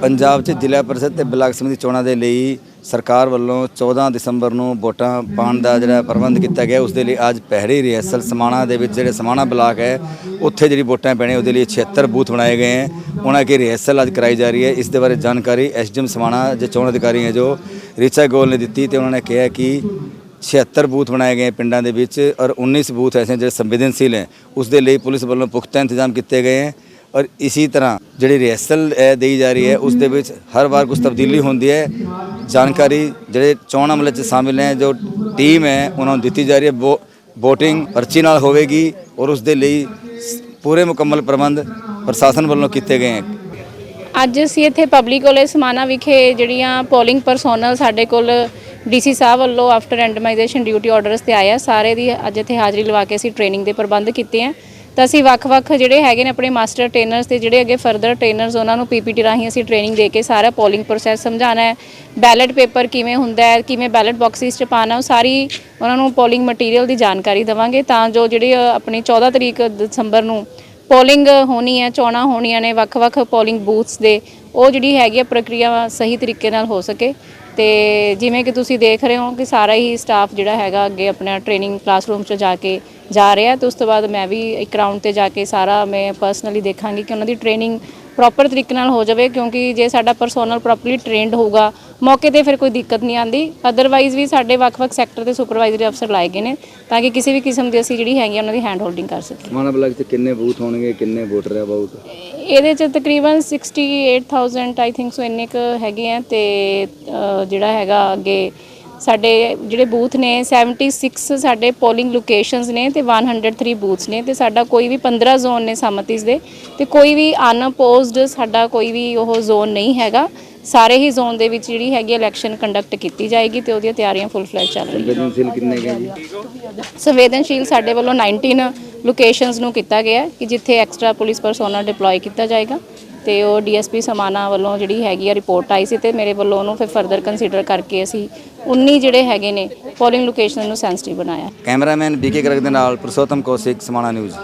ਪੰਜਾਬ 'ਚ ਜ਼ਿਲ੍ਹਾ ਪਰਿਸ਼ਦ ਤੇ ਬਲਾਕ ਸਮਿਤੀ ਚੋਣਾਂ ਦੇ ਲਈ ਸਰਕਾਰ ਵੱਲੋਂ 14 ਦਸੰਬਰ ਨੂੰ ਵੋਟਾਂ ਪਾਉਣ ਦਾ ਜਿਹੜਾ ਪ੍ਰਬੰਧ ਕੀਤਾ ਗਿਆ, ਉਸ ਦੇ ਲਈ ਅੱਜ ਪਹਿਰੀ ਰਿਹਰਸਲ ਸਮਾਣਾ ਦੇ ਵਿੱਚ ਜਿਹੜੇ ਸਮਾਣਾ ਬਲਾਕ ਹੈ, ਉੱਥੇ ਜਿਹੜੀ ਵੋਟਾਂ ਪੈਣੇ ਉਹਦੇ ਲਈ 76 ਬੂਥ ਬਣਾਏ ਗਏ ਹੈ। ਉਹਨਾਂ ਕੀ ਰਿਹਰਸਲ ਅੱਜ ਕਰਾਈ ਜਾ ਰਹੀ ਹੈ। ਇਸ ਦੇ ਬਾਰੇ ਜਾਣਕਾਰੀ ਐਸਡੀਐਮ ਸਮਾਣਾ ਦੇ ਚੋਣ ਅਧਿਕਾਰੀ ਹੈ ਜੋ ਰਿਚਾ ਗੋਲ ਨੇ ਦਿੱਤੀ ਤੇ ਉਹਨਾਂ ਨੇ ਕਿਹਾ ਕਿ 76 ਬੂਥ ਬਣਾਏ ਗਏ ਪਿੰਡਾਂ ਦੇ ਵਿੱਚ ਔਰ 19 ਬੂਥ ਐਸੇ ਜਿਹੜੇ ਸੰਵੇਦਨਸ਼ੀਲ ਹੈ, ਉਸ ਦੇ ਲਈ ਪੁਲਿਸ ਵੱਲੋਂ ਪੁਖਤਾ ਇੰਤਜ਼ਾਮ ਕੀਤੇ ਗਏ ਹੈ। ਔਰ ਇਸੇ ਤਰ੍ਹਾਂ ਜਿਹੜੀ ਰਿਹਰਸਲ ਹੈ ਦੇਈ ਜਾ ਰਹੀ ਹੈ, ਉਸ ਦੇ ਵਿੱਚ ਹਰ ਵਾਰ ਕੁਝ ਤਬਦੀਲੀ ਹੁੰਦੀ ਹੈ। ਜਾਣਕਾਰੀ ਜਿਹੜੇ ਚੋਣ ਅਮਲੇ 'ਚ ਸ਼ਾਮਿਲ ਹੈ ਜੋ ਟੀਮ ਹੈ, ਉਹਨਾਂ ਨੂੰ ਦਿੱਤੀ ਜਾ ਰਹੀ ਹੈ। ਵੋ- VOTING ਪਰਚੀ ਨਾਲ ਹੋਵੇਗੀ ਔਰ ਉਸ ਦੇ ਲਈ ਪੂਰੇ ਮੁਕੰਮਲ ਪ੍ਰਬੰਧ ਪ੍ਰਸ਼ਾਸਨ ਵੱਲੋਂ ਕੀਤੇ ਗਏ ਹੈ। ਅੱਜ ਅਸੀਂ ਇੱਥੇ ਪਬਲਿਕ ਕਾਲਜ ਸਮਾਨਾ ਵਿਖੇ ਜਿਹੜੀਆਂ ਪੋਲਿੰਗ ਪਰਸੋਨਲ ਸਾਡੇ ਕੋਲ ਡੀਸੀ ਸਾਹਿਬ ਵੱਲੋਂ ਆਫਟਰ ਰੈਂਡਮਾਈਜੇਸ਼ਨ ਡਿਊਟੀ ਆਰਡਰਸ ਤੇ ਆਇਆ ਸਾਰੇ ਦੀ ਅੱਜ ਇੱਥੇ ਹਾਜ਼ਰੀ ਲਵਾ ਕੇ ਅਸੀਂ ਟ੍ਰੇਨਿੰਗ ਦੇ ਪ੍ਰਬੰਧ ਕੀਤੇ ਆ। ਤਾਂ ਅਸੀਂ ਵੱਖ-ਵੱਖ ਜਿਹੜੇ ਹੈਗੇ ਨੇ ਆਪਣੇ ਮਾਸਟਰ ਟ੍ਰੇਨਰਸ ਤੇ ਜਿਹੜੇ ਅੱਗੇ ਫਰਦਰ ਟ੍ਰੇਨਰਸ ਉਹਨਾਂ ਨੂੰ ਪੀਪੀਟੀ ਰਾਹੀਂ ਅਸੀਂ ਟ੍ਰੇਨਿੰਗ ਦੇ ਕੇ ਸਾਰਾ ਪੋਲਿੰਗ ਪ੍ਰੋਸੈਸ ਸਮਝਾਉਣਾ ਹੈ। ਬੈਲਟ ਪੇਪਰ ਕਿਵੇਂ ਹੁੰਦਾ ਹੈ ਕਿਵੇਂ ਬੈਲਟ ਬਾਕਸਿਸ ਚ ਪਾਣਾ ਉਹ ਸਾਰੀ ਉਹਨਾਂ ਨੂੰ ਪੋਲਿੰਗ ਮਟੀਰੀਅਲ ਦੀ ਜਾਣਕਾਰੀ ਦੇਵਾਂਗੇ ਤਾਂ ਜੋ ਜਿਹੜੇ ਅ, ਆਪਣੀ 14 ਤਰੀਕ ਦਸੰਬਰ ਨੂੰ ਪੋਲਿੰਗ ਹੋਣੀ ਹੈ ਚੋਣਾਂ ਹੋਣੀਆਂ ਨੇ ਵੱਖ-ਵੱਖ ਪੋਲਿੰਗ ਬੂਥਸ ਦੇ ਉਹ ਜਿਹੜੀ ਹੈਗੀ ਆ ਪ੍ਰਕਿਰਿਆ ਸਹੀ ਤਰੀਕੇ ਨਾਲ ਹੋ ਸਕੇ। ਤੇ ਜਿਵੇਂ ਕਿ ਤੁਸੀਂ ਦੇਖ ਰਹੇ ਹੋ ਕਿ ਸਾਰਾ ਹੀ ਸਟਾਫ ਜਿਹੜਾ ਹੈਗਾ ਅੱਗੇ ਆਪਣਾ ਟ੍ਰੇਨਿੰਗ ਕਲਾਸਰੂਮ 'ਚ ਜਾ ਕੇ ਜਾ ਰਿਹਾ ਤੇ ਉਸ ਤੋਂ ਬਾਅਦ ਮੈਂ ਵੀ ਇੱਕ ਰਾਊਂਡ ਤੇ ਜਾ ਕੇ ਸਾਰਾ ਮੈਂ ਪਰਸਨਲੀ ਦੇਖਾਂਗੀ ਕਿ ਉਹਨਾਂ ਦੀ ਟ੍ਰੇਨਿੰਗ ਪ੍ਰੋਪਰ ਤਰੀਕੇ ਨਾਲ ਹੋ ਜਾਵੇ ਕਿਉਂਕਿ ਜੇ ਸਾਡਾ ਪਰਸੋਨਲ ਪ੍ਰੋਪਰਲੀ ਟ੍ਰੇਨਡ ਹੋਊਗਾ ਮੌਕੇ ਤੇ ਫਿਰ ਕੋਈ ਦਿੱਕਤ ਨਹੀਂ ਆਂਦੀ ਅਦਰਵਾਈਜ਼ ਵੀ ਸਾਡੇ ਵੱਖ-ਵੱਖ ਸੈਕਟਰ ਦੇ ਸੁਪਰਵਾਈਜ਼ਰੀ ਅਫਸਰ ਲਾਏ ਗਏ ਨੇ ਤਾਂ ਕਿ ਕਿਸੇ ਵੀ ਕਿਸਮ ਦੀ ਅਸੀਂ ਜਿਹੜੀ ਹੈਗੀ ਆ ਉਹਨਾਂ ਦੀ ਹੈਂਡ ਹੋਲਡਿੰਗ ਕਰ ਸਕੀਏ। ਸਮਾਣਾ ਬਲਾਕ 'ਚ ਕਿੰਨੇ ਬੂਥ ਹੋਣਗੇ ਕਿੰਨੇ ਵੋਟਰ ਹੈ ਅਬਾਊਟ ਇਹਦੇ ਚ ਤਕਰੀਬਨ 68000 ਆਈ ਥਿੰਕ ਸੋ ਇੰਨੇ ਕ ਹੈਗੇ ਆ ਤੇ ਜਿਹੜਾ ਹੈਗਾ ਅੱਗੇ ਸਾਡੇ ਜਿਹੜੇ ਬੂਥ ਨੇ 76 ਸਾਡੇ ਪੋਲਿੰਗ ਲੋਕੇਸ਼ਨਸ ਨੇ ਤੇ 103 ਬੂਥਸ ਨੇ ਤੇ ਸਾਡਾ ਕੋਈ ਵੀ 15 ਜ਼ੋਨ ਨੇ ਸਮਤਿਸ ਦੇ ਤੇ ਕੋਈ ਵੀ ਅਨਅਪੋਜ਼ਡ ਸਾਡਾ ਕੋਈ ਵੀ ਉਹ ਜ਼ੋਨ ਨਹੀਂ ਹੈਗਾ। ਸਾਰੇ ਹੀ ਜ਼ੋਨ ਦੇ ਵਿੱਚ ਜਿਹੜੀ ਹੈਗੀ ਇਲੈਕਸ਼ਨ ਕੰਡਕਟ ਕੀਤੀ ਜਾਏਗੀ ਤੇ ਉਹਦੀਆਂ ਤਿਆਰੀਆਂ ਫੁੱਲ ਫਲੈਜ ਚੱਲ ਰਹੀਆਂ। ਸੰਵੇਦਨਸ਼ੀਲ ਕਿੰਨੇ ਗਏ ਜੀ? ਸੰਵੇਦਨਸ਼ੀਲ ਸਾਡੇ ਵੱਲੋਂ 19 ਲੋਕੇਸ਼ਨਸ ਨੂੰ ਕੀਤਾ ਗਿਆ ਹੈ ਕਿ ਜਿੱਥੇ ਐਕਸਟਰਾ ਪੁਲਿਸ ਪਰਸੋਨਲ ਡਿਪਲੋਏ ਕੀਤਾ ਜਾਏਗਾ ਤੇ ਉਹ ਡੀਐਸਪੀ ਸਮਾਨਾ ਵੱਲੋਂ ਜਿਹੜੀ ਹੈਗੀ ਆ ਰਿਪੋਰਟ ਆਈ ਸੀ ਤੇ ਮੇਰੇ ਵੱਲੋਂ ਉਹਨੂੰ ਫਿਰ ਫਰਦਰ ਕੰਸੀਡਰ ਕਰਕੇ ਅਸੀਂ 19 ਜਿਹੜੇ ਹੈਗੇ ਨੇ ਪੋਲਿੰਗ ਲੋਕੇਸ਼ਨ ਨੂੰ ਸੈਂਸਿਟਿਵ ਬਣਾਇਆ। ਕੈਮਰਾਮੈਨ ਬੀਕੇ ਗਰਗ ਦੇ ਨਾਲ ਪ੍ਰਸੋਤਮ ਕੌਸ਼ਿਕ ਸਮਾਣਾ ਨਿਊਜ਼